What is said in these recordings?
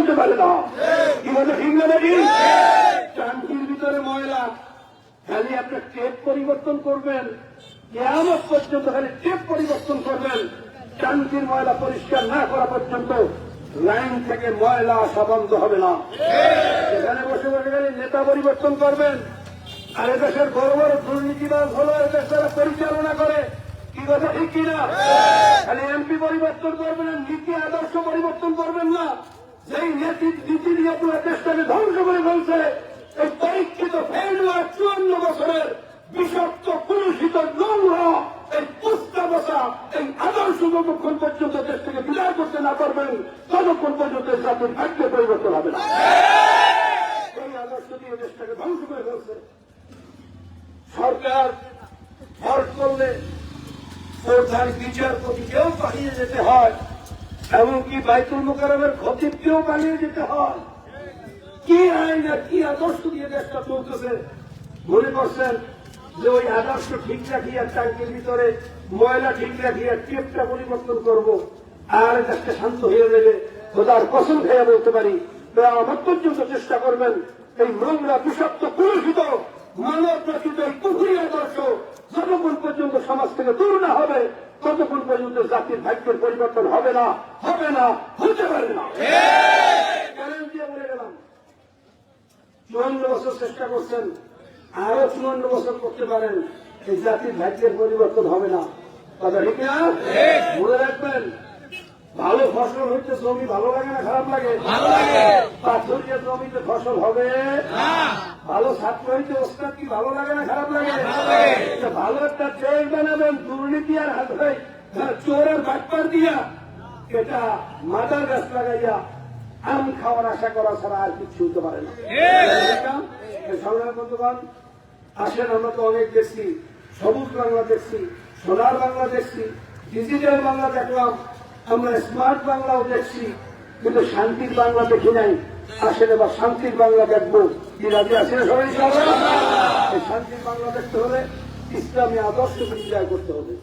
জানতে পারে না। কি বলে ঠিক না নাকি ভিতরে ময়লা। খালি আপনার টেপ পরিবর্তন করবেন। কেমন পর্যন্ত খালি টেপ পরিবর্তন করবেন। টাঙ্কির ময়লা পরিষ্কার না করা পর্যন্ত লাইন থেকে ময়লা আসা বন্ধ হবে না। এখানে বসে বসে খালি নেতা পরিবর্তন করবেন। আর এদেশের বড় বড় দুর্নীতিবাদ হলো এদেশ তারা পরিচালনা করে কি কথা ঠিক কিনা? খালি এমপি পরিবর্তন করবেন নীতি আদর্শ পরিবর্তন করবেন না। যেই নীতি নিয়ে পুরো দেশটাকে ধ্বংস করে ফেলছে, এই পরীক্ষিত ফেলুয়া চুয়ান্ন বছরের বিষাক্ত, কলুষিত নোংর এই পুস্তা বসা, এই আদর্শ যতক্ষণ পর্যন্ত দেশ থেকে বিদায় করতে না পারবেন ততক্ষণ পর্যন্ত জাতির ভাগ্যে পরিবর্তন হবে না। এই আদর্শ দিয়ে দেশটাকে ধ্বংস করে ফেলছে। সরকার ভর করলে প্রধান বিচারপতিকেও পালিয়ে যেতে হয়। এমনকি বাইতুল মোকারমের খতিবকেও পালিয়ে যেতে হয়। কি আইন আর কি আদর্শ দিয়ে দেশটা চলতেছে? মনে করছেন যে ওই আদর্শ ঠিক রাখিয়া ট্যাঙ্কের ভিতরে ময়লা ঠিক রাখিয়া টেপটা পরিবর্তন করব আর দেশটা শান্ত হয়ে যাবে খোদার কসম খেয়ে বলতে পারি আমার পর্যন্ত চেষ্টা করবেন এই নোংরা বিষাক্ত, কলুষিত মানব এই পুকুরি আদর্শ যতক্ষণ পর্যন্ত সমাজ থেকে দূর না হবে ততক্ষণ পর্যন্ত জাতির ভাগ্যের পরিবর্তন হবে না হবে না হতে পারে না। বলে চুয়ান্ন বছর চেষ্টা করছেন আরও চুয়ান্ন বছর করতে পারেন এই জাতির ভাগ্যের পরিবর্তন হবে না। কথা ঠিক না? মনে রাখবেন ভালো ফসল হইতে জমি ভালো লাগে না খারাপ লাগে? পাথরিয়া জমিতে ফসল হবে? ভালো ছাত্র হইতে ওস্তাদ কি ভালো লাগে না খারাপ লাগে? তা ভালো একটা ট্রেন বানাবেন দুর্নীতি আর হাত হয় চোরের বাটপার দিয়া এটা মাদার গাছ লাগাইয়া আম খাওয়ার আশা করা ছাড়া আর কিছু হতে পারে না। সংগ্রাম বন্ধুগণ আসেন আমরা তো অনেক দেখছি। সবুজ বাংলা দেখছি সোনার বাংলা দেখছি ডিজিটাল বাংলা দেখলাম আমরা স্মার্ট বাংলাও দেখছি কিন্তু শান্তির বাংলা দেখি নাই। আসেন এবার শান্তির বাংলা দেখব। কি রাজি আছেন সবাই? এই শান্তির বাংলা দেখতে হলে ইসলামী আদর্শ বিজয় করতে হবে।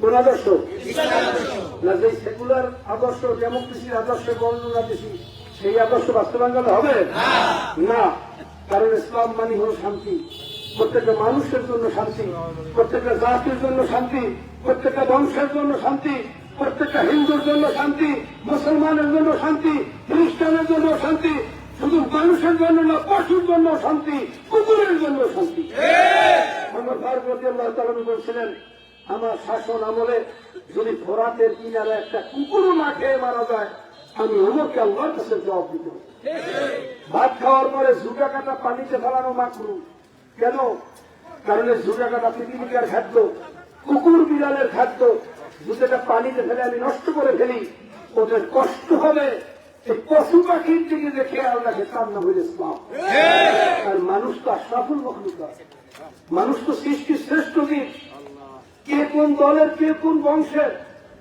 কোন আদর্শ? না যে সেকুলার আদর্শ, ডেমোক্রেসির আদর্শের বর্ণনা দিছি সেই আদর্শ বাস্তবায়ন হবে? না। কারণ ইসলাম মানে হল শান্তি। প্রত্যেকটা মানুষের জন্য শান্তি, প্রত্যেকটা জাতির জন্য শান্তি, প্রত্যেকটা বংশের জন্য শান্তি, প্রত্যেকটা হিন্দুর জন্য শান্তি, মুসলমানের জন্য শান্তি, খ্রিস্টানের জন্য শান্তি শুধু মানুষের জন্য না, পশুর জন্য শান্তি, কুকুরের জন্য শান্তি। আমার আল্লাহ তালন বলছিলেন, আমার শাসন আমলে যদি ফোরাতের কিনারে একটা কুকুরও না খেয়ে মারা যায়, আমি ওমরকে আল্লাহর কাছে জবাব দিতে। ভাত খাওয়ার পরে জুটা কাটা পানিতে ফেলানো মাকরু কেন? কারণ জুটা কাটা পৃথিবীকার খাদ্য। কুকুর বিড়ালের খাদ্য জুটাটা পানিতে ফেলে আমি নষ্ট করে ফেলি। ওদের কষ্ট হবে। পশু পাখির দিকে যে খেয়াল রাখে তার নাম হইল ইসলাম আর মানুষ তো আশরাফুল মখলুকা মানুষ তো সৃষ্টির শ্রেষ্ঠ জীব কে কোন দলের কে কোন বংশের?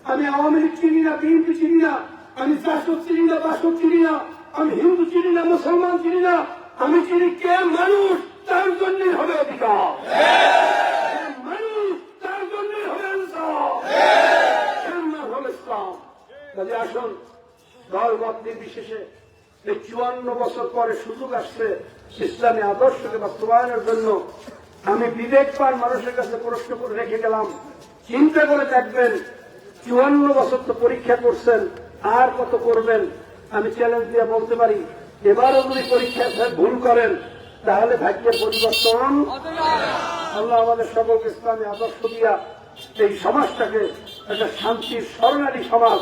আমি আওয়ামী লীগ চিনি না বিএনপি চিনি না আমি শাসক চিনি না বাসক চিনি না আমি হিন্দু চিনি না মুসলমান চিনি না আমি চিনি কে মানুষ তার জন্যই হবে অধিকার। মানুষ তার জন্যই হবে ইসলাম কাজে আসুন দল মতের বিশেষে এই চুয়ান্ন বছর পরে সুযোগ আসছে ইসলামী আদর্শকে বাস্তবায়নের জন্য। আমি বিবেকবান মানুষের কাছে প্রশ্ন করে রেখে গেলাম, চিন্তা করে দেখবেন, চুয়ান্ন বছর তো পরীক্ষা করছেন, আর কত করবেন? আমি চ্যালেঞ্জ দিয়ে বলতে পারি, এবারও যদি পরীক্ষা ভুল করেন, তাহলে ভাগ্যের পরিবর্তন। আল্লাহ আমাদের সকলকে ইসলামী আদর্শ দিয়া এই সমাজটাকে একটা শান্তির স্মরণালী সমাজ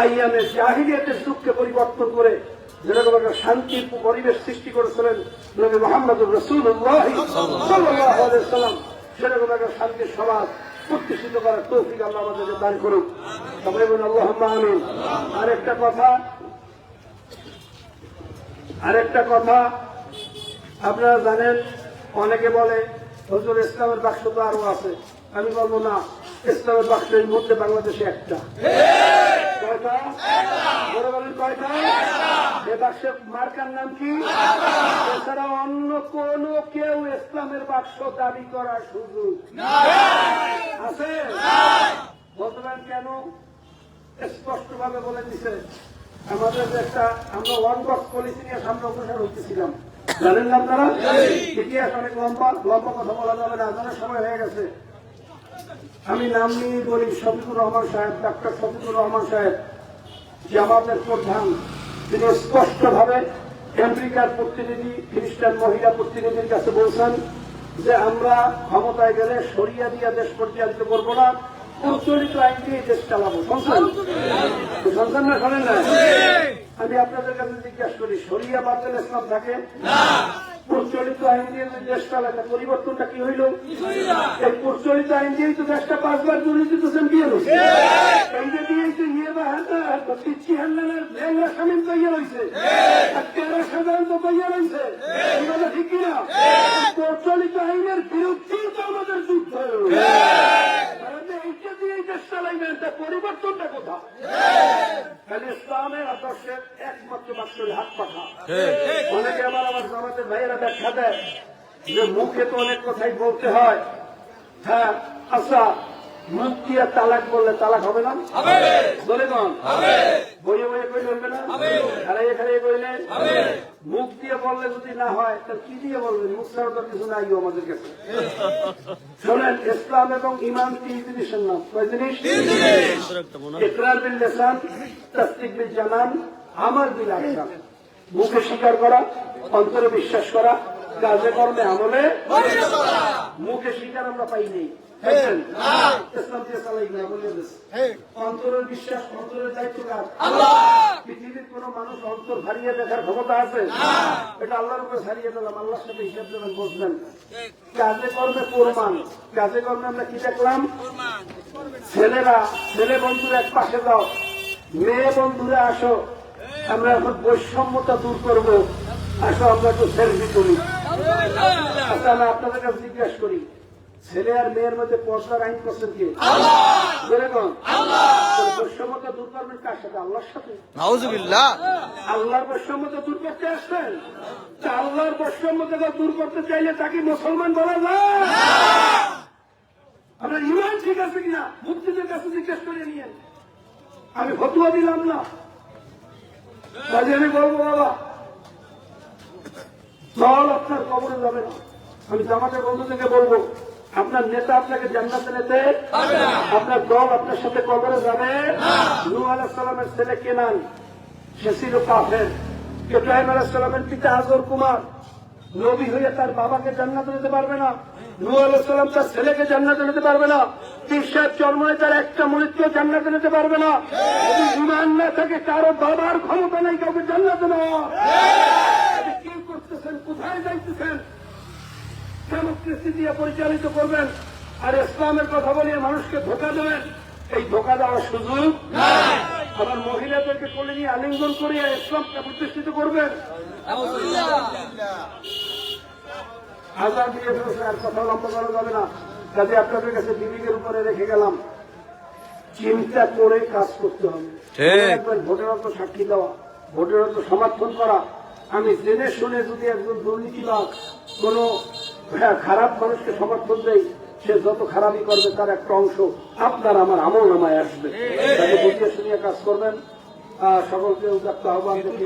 আইয়ামের জাহিলিয়াতের যুগকে পরিবর্তন করে যেরকম একটা শান্তির পরিবেশ সৃষ্টি করেছিলেন নবী মোহাম্মদ রসুল্লাহ সাল্লাম, সেরকম একটা শান্তির সমাজ প্রতিষ্ঠিত করার তৌফিক আল্লাহ আমাদেরকে দান করুক। তবে বলুন আল্লাহ আমিন। আরেকটা কথা আরেকটা কথা, আপনারা জানেন, অনেকে বলে, হজুর, ইসলামের বাক্স তো আরও আছে। আমি বলব, না, ইসলামের বাক্স এই মুহূর্তে বাংলাদেশে একটা। কয়টা? বড় বলেন কয়টা? এ বাক্সের মার্কার নাম কি? এছাড়া অন্য কোন কেউ ইসলামের বাক্স দাবি করার সুযোগ আছে? বলতে কেন? স্পষ্ট ভাবে বলে দিছে। আমাদের একটা আমরা ওয়ান বক্স পলিসি নিয়ে সামনে অগ্রসর জানেন না আপনারা? ইতিহাস অনেক লম্বা লম্বা কথা বলা যাবে না। আজানের সময় হয়ে গেছে। আমি নাম নিয়ে বলি শফিকুর রহমান সাহেব, ডাক্তার শফিকুর রহমান সাহেব, জামাতের প্রধান। তিনি স্পষ্টভাবে আমেরিকার প্রতিনিধি, খ্রিস্টান মহিলা প্রতিনিধির কাছে বলছেন যে আমরা ক্ষমতায় গেলে সরিয়া দিয়া দেশ পরিচালিত করব না, প্রচলিত আইন দিয়ে দেশ চালাবো শুনছেন? না শোনেন না আমি আপনাদের কাছে জিজ্ঞাসা করি, সরিয়া বাতিল ইসলাম থাকে? প্রচলিত আইন দিয়ে যদি দেশ চালাতে পরিবর্তনটা কি হইল? এই প্রচলিত আইন দিয়েই তো দেশটা পাঁচবার দুর্নীতি তো চ্যাম্পিয়ন হয়েছে এই যে দিয়েই তো ইয়ে বা হ্যাঁ পিচ্ছি লেঙ্গা তৈরি আর তেরো সাধারণ তো তৈরি হয়েছে। এই কথা ঠিক কিনা? প্রচলিত আইনের বিরুদ্ধেই তো আমাদের যুদ্ধ। দিয়ে দেশ চালাইবেন তা পরিবর্তনটা কোথায়? ইসলামের আদর্শের একমাত্র হাত পাখা। অনেকে আমার আমার সমাজের ভাইয়েরা ব্যাখ্যা দেয় যে মুখে তো অনেক কথাই বলতে হয়। হ্যাঁ আচ্ছা মুখ দিয়ে তালাক বললে তালাক হবে না? বলে। কন বইয়ে বইয়ে কইলে হবে না খাড়াইয়ে খাড়াইয়ে কইলে মুখ দিয়ে বললে যদি না হয় তো কি দিয়ে বলবেন? মুখ ছাড়া তো কিছু নাই আমাদের কাছে। শোনেন ইসলাম এবং ইমান তিন জিনিসের নাম। কয় জিনিস? ইকরার বিল লিসান তাসদিক বিল জানান আমার বিল আরকান মুখে স্বীকার করা অন্তরে বিশ্বাস করা কাজে কর্মে আমলে মুখে স্বীকার আমরা পাইনি? ইসলাম দিয়ে চালাই না বলে অন্তরের বিশ্বাস অন্তরের দায়িত্ব কার? পৃথিবীর কোন মানুষ অন্তর হারিয়ে দেখার ক্ষমতা আছে? এটা আল্লাহর উপরে হারিয়ে দিলাম আল্লাহর সাথে হিসাব দেবেন বসবেন কাজে কর্মে কাজে কর্মে আমরা কি দেখলাম? ছেলেরা ছেলে বন্ধুরা এক পাশে দাও মেয়ে বন্ধুরা আসো। আমরা এখন বৈষম্যতা দূর করব। আসো আমরা একটু সেলফি তুলি। আচ্ছা আমি আপনাদের কাছে জিজ্ঞাসা করি ছেলে আর মেয়ের মধ্যে পর্দার আইন করছেন কি? যেরকম বৈষম্যতা দূর করবেন কার সাথে? আল্লাহর সাথে? নাউজুবিল্লাহ। আল্লাহর বৈষম্যতা দূর করতে আসছেন আল্লাহর বৈষম্যতা দূর করতে চাইলে তাকে মুসলমান বলা যায়। ইমান ঠিক আছে কিনা? মুক্তিদের কাছে জিজ্ঞেস করে নিয়েন। আমি ফতুয়া দিলাম না। কাজে আমি বলব বাবা দল আপনার কবরে যাবে না। আমি জামাতের বন্ধুদেরকে বলব আপনার নেতা আপনাকে জান্নাতে নেতে? আপনার দল আপনার সাথে কবরে যাবে? নূ। আলাহ সালামের ছেলে কেনান সে ছিল কাফের। ইব্রাহিম আলাহ সালামের পিতা আজর কুমার। নবী হয়ে তার বাবাকে জান্নাতে নিতে পারবে না। নূ আলাহ সালাম তার ছেলেকে জান্নাতে নিতে পারবে না। তিরশার জন্মে তার একটা মৃত্যু জান্নাতে নিতে পারবে না। যদি ইমান না থাকে কারও বাবার ক্ষমতা নেই কাউকে জান্নাতে নেওয়া। কি করতেছেন? কোথায় যাইতেছেন? ডেমোক্রেসি দিয়ে পরিচালিত করবেন আর ইসলামের কথা বলিয়ে মানুষকে ধোকা দেবেন এই ধোকা দেওয়ার সুযোগ আবার মহিলাদেরকে কোলে নিয়ে আলিঙ্গন করিয়ে ইসলামকে প্রতিষ্ঠিত করবেন। হাজার দিয়ে ফেলেছে আর কথা লম্বা করা যাবে না। কাজে আপনাদের কাছে বিবেকের উপরে রেখে গেলাম। চিন্তা করে কাজ করতে হবে। একবার ভোটের অত সাক্ষী দেওয়া ভোটের অত সমর্থন করা। আমি জেনে শুনে যদি একজন দুর্নীতিবাদ কোন খারাপ মানুষকে সমর্থন দেয় সে যত খারাপই করবে তার একটা অংশ আপনার আমার আমল নামায় আসবে। তাকে বুঝিয়ে শুনিয়ে কাজ করবেন। সকলকে উদাত্ত আহ্বান দেখে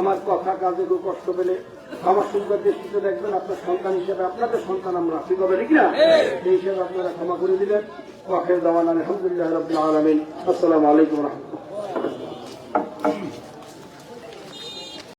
আমার কথা কাজে কেউ কষ্ট পেলে আমার সুন্দর দৃষ্টিতে দেখবেন আপনার সন্তান হিসেবে আপনাদের সন্তান আমরা ঠিক হবে ঠিক না? সেই হিসেবে আপনারা ক্ষমা করে দিলেন ওয়াকের দাওয়ান আলহামদুলিল্লাহ আলমিন। আসসালামু আলাইকুম রহমতুল্লাহ।